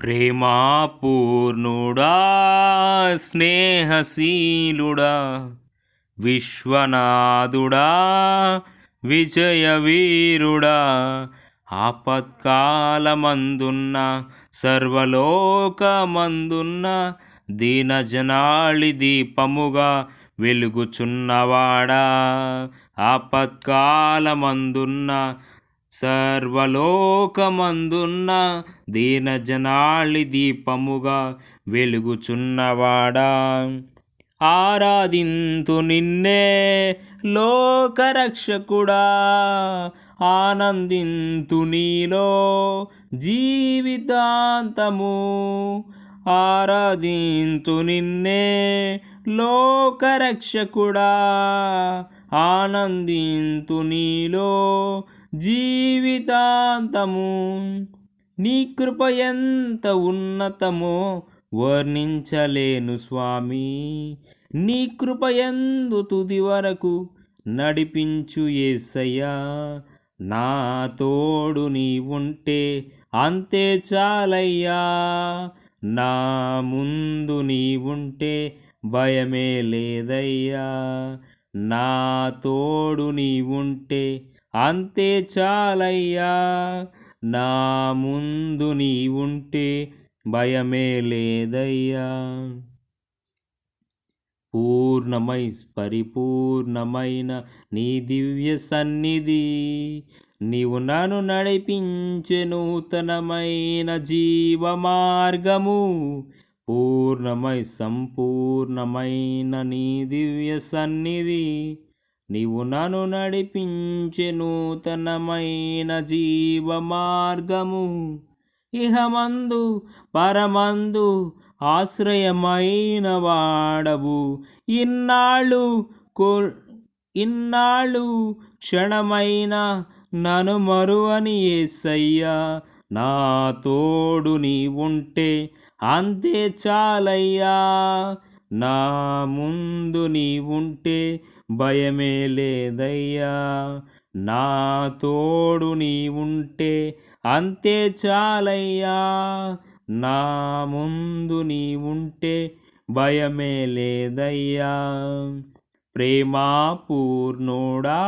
ప్రేమాపూర్ణుడా స్నేహశీలుడా విశ్వనాథుడా విజయవీరుడా ఆపత్కాలమందున్న సర్వలోకమందున్న దీనజనాళి దీపముగా వెలుగుచున్నవాడా ఆపత్కాలమందున్న సర్వలోకమందున్న దీనజనాళి దీపముగా వెలుగుచున్నవాడా. ఆరాధింతు నిన్నే లోకరక్షకుడా. ఆనందింతు నీలో జీవితాంతము. ఆరాధింతు నిన్నే లోకరక్షకుడా. ఆనందింతు నీలో జీవితాంతము. నీ కృప ఎంత ఉన్నతమో వర్ణించలేను స్వామి. నీ కృప ఎందు తుది వరకు నడిపించు ఏసయ్యా. నా తోడు నీ ఉంటే అంతే చాలయ్యా. నా ముందు నీ ఉంటే భయమే లేదయ్యా. నా తోడు నీ ఉంటే అంతే చాలయ్యా. నా ముందు నీ ఉంటే భయమే లేదయ్యా. పూర్ణమై పరిపూర్ణమైన నీ దివ్య సన్నిధి నీవు నన్ను నడిపించే నూతనమైన జీవ మార్గము పూర్ణమై సంపూర్ణమైన నీ దివ్య సన్నిధి నీవు నన్ను నడిపించే నూతనమైన జీవ మార్గము ఇహమందు పరమందు ఆశ్రయమైన వాడవు. ఇన్నాళ్ళు కో ఇన్నాళ్ళు క్షణమైన నను మరువని ఏసయ్యా నా తోడు నీ ఉంటే అంతే చాలయ్యా. నా ముందు నీ ఉంటే భయమే లేదయ్యా. నా తోడు నీ ఉంటే అంతే చాలయ్యా. నా ముందు నీ ఉంటే భయమే లేదయ్యా. ప్రేమా పూర్ణుడా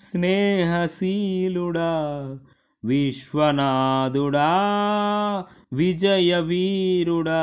స్నేహశీలుడా విశ్వనాథుడా విజయవీరుడా.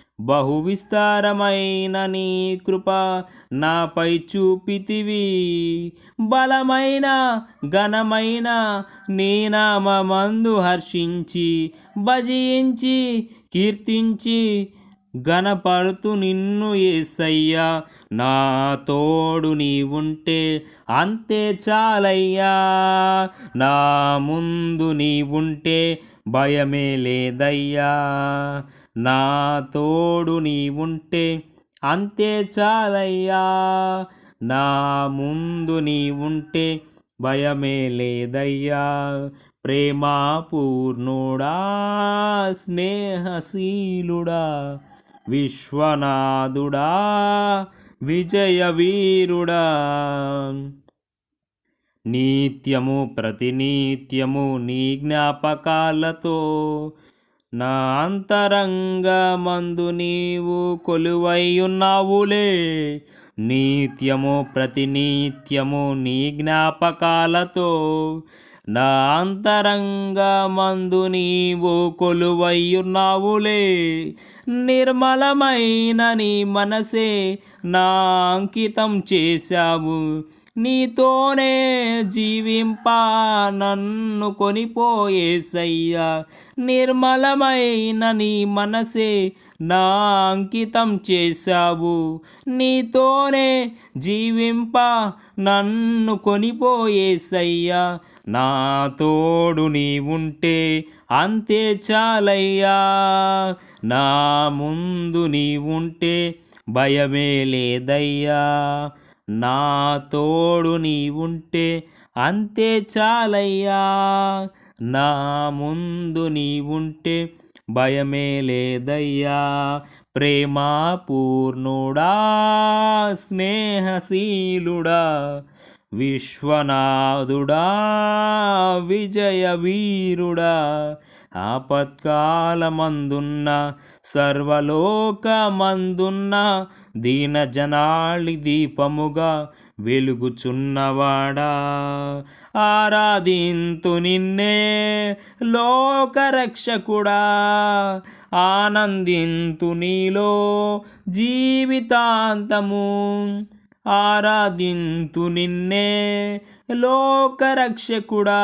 బహు విస్తారమైన నీ కృప నాపై చూపితివి. బలమైన ఘనమైన నీ నామందు హర్షించి భజించి కీర్తించి గణపడుతూ నిన్ను ఏసయ్యా. నా తోడు నీ ఉంటే అంతే చాలయ్యా. నా ముందు నీ ఉంటే భయమే లేదయ్యా. నా తోడు నీ ఉంటే అంతే చాలయ్యా. నా ముందు నీ ఉంటే భయమే లేదయ్యా. ప్రేమా పూర్ణుడా స్నేహశీలుడా విశ్వనాథుడా విజయవీరుడా. నిత్యము ప్రతినిత్యము నీ జ్ఞాపకాలతో నా అంతరంగమందు నీవు కొలువై ఉన్నావులే నిత్యము ప్రతినిత్యము నీ జ్ఞాపకాలతో నా అంతరంగమందు నీవు కొలువయ్యున్నావులే నిర్మలమైన నీ మనసే నా అంకితం చేశావు. నీతోనే జీవింప నన్ను కొనిపోయేసయ్యా. నిర్మలమైన నీ మనసే నా అంకితం చేశావు. నీతోనే జీవింప నన్ను కొనిపోయేసయ్యా. నా తోడు నీ ఉంటే అంతే చాలయ్యా. నా ముందు నీ ఉంటే భయమే లేదయ్యా. నా తోడు నీ ఉంటే అంతే చాలయ్యా. నా ముందు నీ ఉంటే భయమే లేదయ్యా. ప్రేమాపూర్ణుడా స్నేహశీలుడా విశ్వనాథుడా విజయ వీరుడా ఆపత్కాలమందున్న సర్వలోకమందున్న దీన జనాళి దీపముగా వెలుగుచున్నవాడా. ఆరాధింతు నిన్నే లోకరక్షకుడా. ఆనందింతు నీలో జీవితాంతము. ఆరాధింతు నిన్నే లోకరక్షకుడా.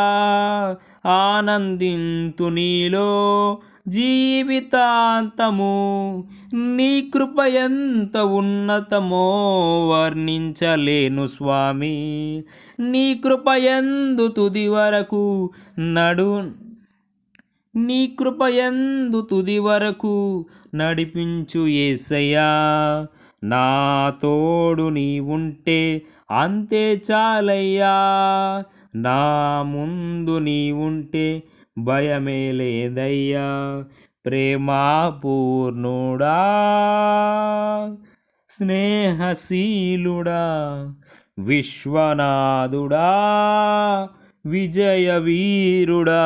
ఆనందింతు నీలో జీవితాంతము నీ కృప ఎంత ఉన్నతమో వర్ణించలేను స్వామి. నీ కృప ఎందు తుది వరకు నడు నీ కృపయందు తుది వరకు నడిపించు ఏసయ్యా. నా తోడు నీ ఉంటే అంతే చాలయ్యా. నా ముందు నీ ఉంటే భయమే లేదయ్యా ప్రేమా పూర్ణుడా స్నేహశీలుడా విశ్వనాథుడా విజయ వీరుడా